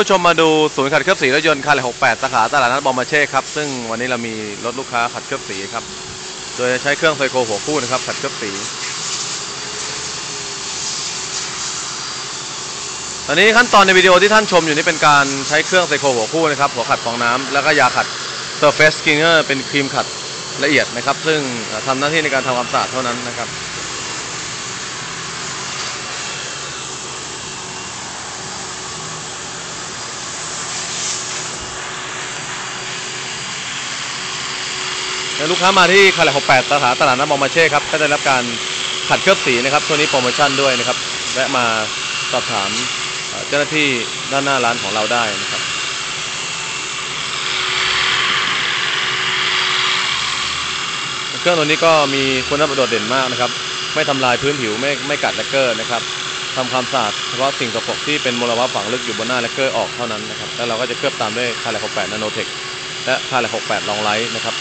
ผู้ชมมาดูศูนย์ขัดเคลือบสีรถยนต์คันละ68สาขาตลาดนัดบอมมาเช่ครับ ซึ่งวันนี้เรามีรถลูกค้าขัดเคลือบสีครับ โดยใช้เครื่องไซโคหัวคู่นะครับขัดเคลือบสี ตอนนี้ขั้นตอนในวิดีโอที่ท่านชมอยู่นี่เป็นการใช้เครื่องไซโคหัวคู่นะครับหัวขัดฟองน้ำแล้วก็ยาขัด Surface Cleaner เป็นครีมขัดละเอียดนะครับ ซึ่งทำหน้าที่ในการทำความสะอาดเท่านั้นนะครับ แล้วลูกค้ามาที่คารา68สาขาตลาดน้ำมองมาเช่ครับก็ได้รับการขัดเคลือบสีนะครับช่วงนี้โปรโมชั่นด้วยนะครับและมาสอบถามเจ้าหน้าที่ด้านหน้าร้านของเราได้นะครับเครื่องตัวนี้ก็มีคุณภาพโดดเด่นมากนะครับ ไม่ทำลายพื้นผิวไม่ไม่กัดแลกเกอร์นะครับทำความสะอาดเฉพาะสิ่งสกปรกที่เป็นมลภาวะฝังลึกอยู่บนหน้าแลกเกอร์ออกเท่านั้นนะครับแล้วเราก็จะเคลือบตามด้วยคาร์เล68นาโนเทคและคาร์เล68ลองไลท์นะครับ